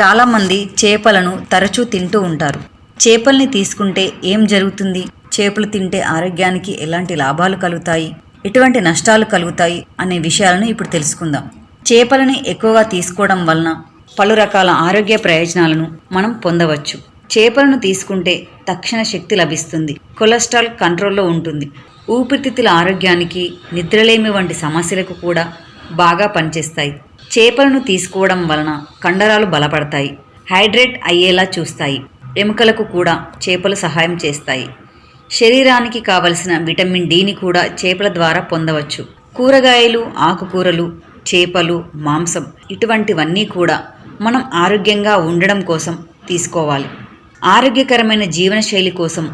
చాలామంది చేపలను తరచూ తింటూ ఉంటారు. చేపల్ని తీసుకుంటే ఏం జరుగుతుంది? చేపలు తింటే ఆరోగ్యానికి ఎలాంటి లాభాలు కలుగుతాయి? ఎటువంటి నష్టాలు కలుగుతాయి? అనే విషయాలను ఇప్పుడు తెలుసుకుందాం. చేపలని ఎక్కువగా తీసుకోవడం వలన పలు రకాల ఆరోగ్య ప్రయోజనాలను మనం పొందవచ్చు. చేపలను తీసుకుంటే తక్షణ శక్తి లభిస్తుంది. కొలెస్ట్రాల్ కంట్రోల్లో ఉంటుంది. ఊపిరితిత్తుల ఆరోగ్యానికి నిద్రలేమి వంటి సమస్యలకు కూడా బాగా పనిచేస్తాయి. చేపలను తీసుకోవడం వలన కండరాలు బలపడతాయి హైడ్రేట్ అయ్యేలా చూస్తాయి ఎముకలకు కూడా చేపలు సహాయం చేస్తాయి. శరీరానికి కావలసిన విటమిన్ డిని కూడా చేపల ద్వారా పొందవచ్చు. కూరగాయలు ఆకుకూరలు చేపలు మాంసం ఇటువంటివన్నీ కూడా మనం ఆరోగ్యంగా ఉండడం కోసం తీసుకోవాలి. ఆరోగ్యకరమైన జీవనశైలి కోసం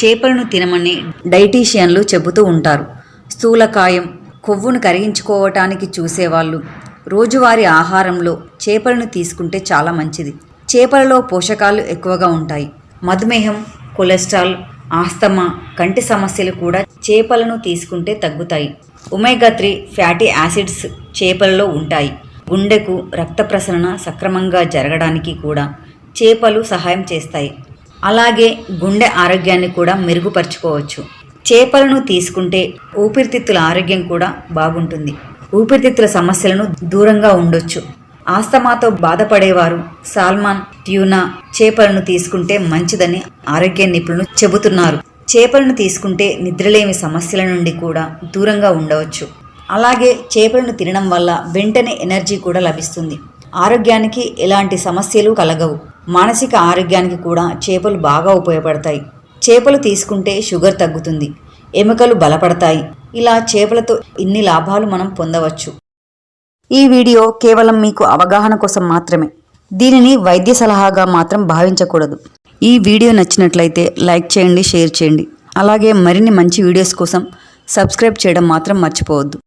చేపలను తినమని డైటీషియన్లు చెబుతూ ఉంటారు. స్థూలకాయం కొవ్వును కరిగించుకోవటానికి చూసేవాళ్ళు రోజువారీ ఆహారంలో చేపలను తీసుకుంటే చాలా మంచిది. చేపలలో పోషకాలు ఎక్కువగా ఉంటాయి. మధుమేహం కొలెస్ట్రాల్ ఆస్తమా కంటి సమస్యలు కూడా చేపలను తీసుకుంటే తగ్గుతాయి. ఒమేగా త్రీ ఫ్యాటీ యాసిడ్స్ చేపలలో ఉంటాయి. గుండెకు రక్త ప్రసరణ సక్రమంగా జరగడానికి కూడా చేపలు సహాయం చేస్తాయి. అలాగే గుండె ఆరోగ్యాన్ని కూడా మెరుగుపరుచుకోవచ్చు. చేపలను తీసుకుంటే ఊపిరితిత్తుల ఆరోగ్యం కూడా బాగుంటుంది. ఊపిరితిత్తుల సమస్యలను దూరంగా ఉండొచ్చు. ఆస్తమాతో బాధపడేవారు సాల్మాన్ ట్యూనా చేపలను తీసుకుంటే మంచిదని ఆరోగ్య నిపుణులు చెబుతున్నారు. చేపలను తీసుకుంటే నిద్రలేమి సమస్యల నుండి కూడా దూరంగా ఉండవచ్చు. అలాగే చేపలను తినడం వల్ల వెంటనే ఎనర్జీ కూడా లభిస్తుంది. ఆరోగ్యానికి ఎలాంటి సమస్యలు కలగవు. మానసిక ఆరోగ్యానికి కూడా చేపలు బాగా ఉపయోగపడతాయి. చేపలు తీసుకుంటే షుగర్ తగ్గుతుంది. ఎముకలు బలపడతాయి. ఇలా చేపలతో ఇన్ని లాభాలు మనం పొందవచ్చు. ఈ వీడియో కేవలం మీకు అవగాహన కోసం మాత్రమే. దీనిని వైద్య సలహాగా మాత్రం భావించకూడదు. ఈ వీడియో నచ్చినట్లయితే లైక్ చేయండి షేర్ చేయండి. అలాగే మరిన్ని మంచి వీడియోస్ కోసం సబ్స్క్రైబ్ చేయడం మాత్రం మర్చిపోవద్దు.